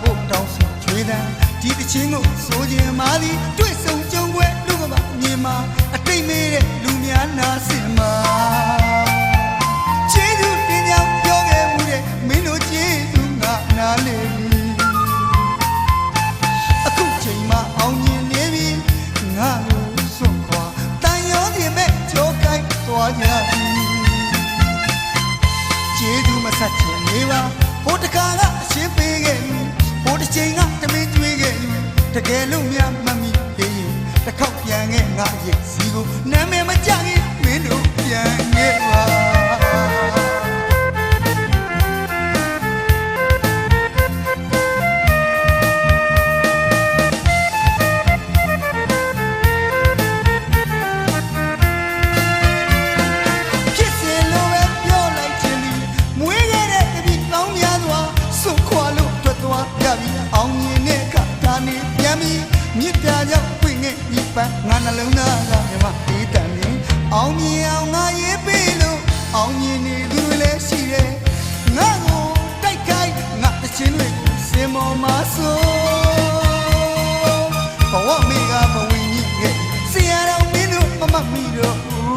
ဖို့တောင်းဆိုချွေးတန်းဒီတချင်းကိုဆိုခြင်းမာသည်တွေ့ဆုံကြုံပွဲလူကပါမြင်မှာအတိတ်မေးတဲ့လူများနာစင်မှာကျေးဇူးတင်ကြောင်းပြောခဲ့မှုတဲ့မင်းတို့ကျေးဇူးငါနားလေပြီအခုချိန်မှအောင်မြင်နေပြီငါလိုစွန့်ခွာတန်ရောတင်မဲ့ကြောကိုက်သွားကြပြီကျေးဇူးမဆက်ချင်နေပါဟိုတကာကအရှင်းပေးခဲ့ပြီဟို တစ်ချိန်ကတမင်းကျွေးခဲ့ပြီတကယ်လို့များမမီသေးရင်တစ်ခေါက်ပြန်ခဲ့ငါရဲ့စီကိုနာမည်မကြခင်မင်းတို့ပြန်ခဲ့ပါ မြစ်တာကြောင့်ပြင့်ငဲ့ဒီပန်းငါနှလုံးသားကမြမအေးတန်နေအောင်မြင်အောင်ငါရေးပေးလို့အောင်မြင်နေသူတွေလည်းရှိတယ်ငါကိုတိုက်ခိုက်ငါတခြင်းတွေကိုစင်မော်မှာဆိုဘဝမေကဘဝင်ကြီးရဲ့ဆရာတော်မင်းတို့မမတ်မီတော့ဘူး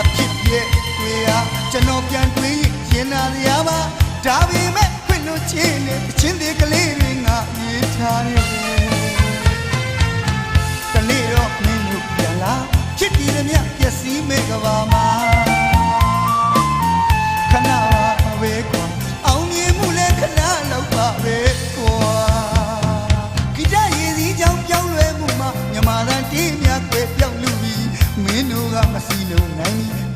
အဖြစ်ရဲ့တွေ့ရကျွန်တော်ပြန်တွေးရင်နာရပါဒါပေမဲ့ခွင့် လို့ချင်းနဲ့အချင်းသေးကလေးတွေငါရေးထားတယ်တနေ့တော့မင်းတို့ပြန်လာဖြစ်တည်ရမြပျက်စီးမဲ့ကဘာမှာခဏပါပဲကွာအောင်မြင်မှုလဲခဏလောက်ပါပဲကွာဂီတရည်စည်းကြောင်းပြောင်းလဲမှုမှာမြမသာတင်းမြတ်ပဲပြောင်းလူပြီးမင်းတို့ကမစီလုံးနိုင်ဒီဝီ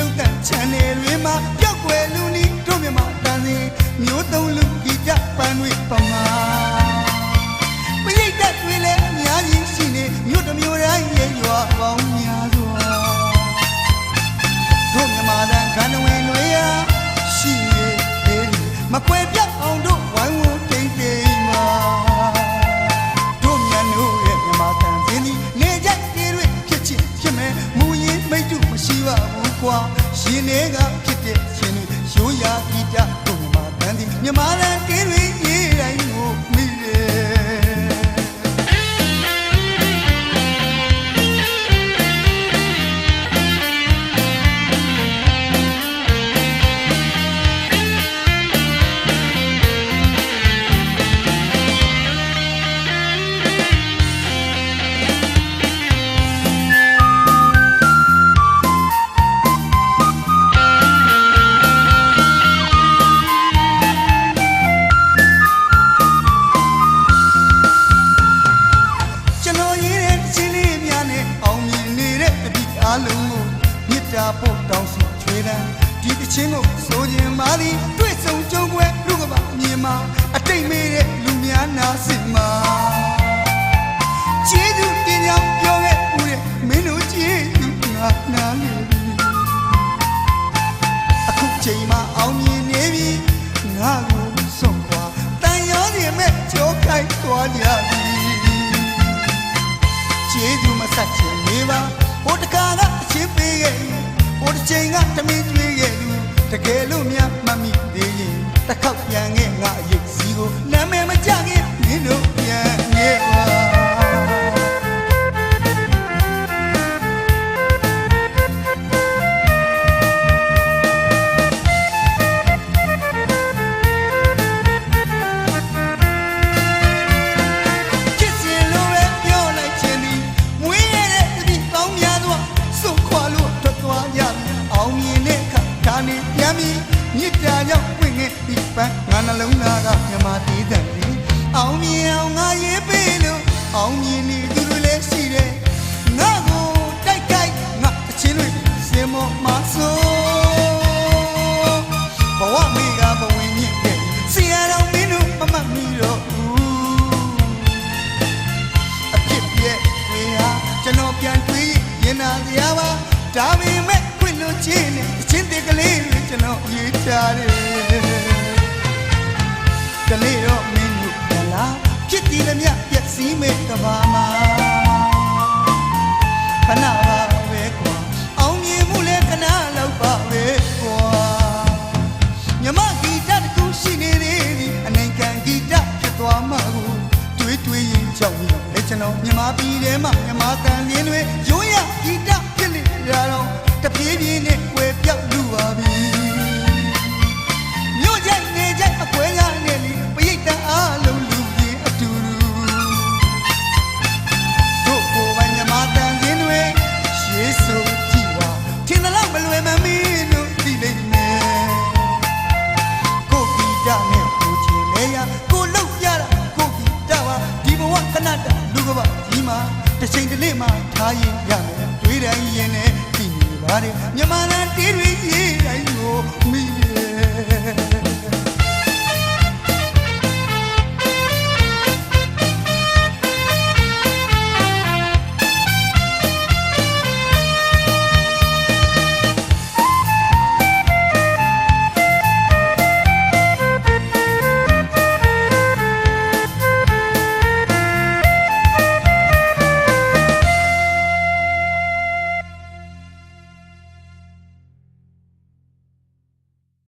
ရုပ်တန် channel တွေမှာပြောက်ွယ်လူနီတို့မြမတန်စီမျိုးသုံးလူဂီတပန်းတွေပမာပရိတ်တက်တွေလည်းအများကြီးရှိနေမြို့တစ်မြို့တိုင်းရဲ့ရွာပေါင်းများစွာတို့မြမာတန်ခန္ဓဝင်တွေရာရှိနေသေးတယ်မကွယ်ပြော ရှင်တွေကဖြစ်တဲ့ရှင်တွေရိုးရာဂီတတို့မြမာတန်ဒီမြမာတန်တေးတွေရေးတိုင်းကိုမိတယ်ကျွ မြစ်တာပို့တောင်းဆိုချွေးတန်းဒီတချင်းကိုဆိုခြင်းမာသည်တွေ့ဆုံကြုံပွဲလူကပါမြင်မှာအတိတ်မေးတဲ့လူများနာစင်မှာကျေးဇူးတင်ကြောင်းပြောခဲ့ဦးတဲ့မင်းတို့ကျေးဇူးငါနားလေပြီအခုချိန်မှအောင်မြင်နေပြီငါကိုဆုံးခွာတန်ရောစီမဲ့ကြောကိုက်သွားကြပြီကျေးဇူးမဆက်ချင်နေပါဟိုတကာကအချင်းပေးခဲ့ ဟိုတစ်ချိန်ကတမင်းကျွေးခဲ့သူတကယ်လို့များမမိသေးရင်တစ်ခေါက်ပြန်ခဲ့ သူတွေလည်းရှိတယ်ငါကိုတိုက်ခိုက်ငါအချင်းတွေစင်မောမဆိုး ကဘာမှာခဏပါဝဲကွာအောင်မြင်မှုလဲခဏလောက်ပါဝဲကွာမြမဂီတတစ်ခုရှိနေသေးသည်အနေခံဂီတဖြစ်သွားမှာကိုတွေးတွေးရင်ကြောက်ရလက်ကျွန်တော်မြမပြည်ထဲမှာမြမတန်လင်းတွေရိုးရဂီတဖြစ်လေတာတော့တပြေးပြေးနဲ့ တစ်ချိန်တစ်နေ့မှထားရင်ရမယ်တွေးတိုင်းရင်နဲ့ကြည့်နေပါတယ်မြန်မာလန်တီးတွေရေးတိုင်းကိုမိတယ်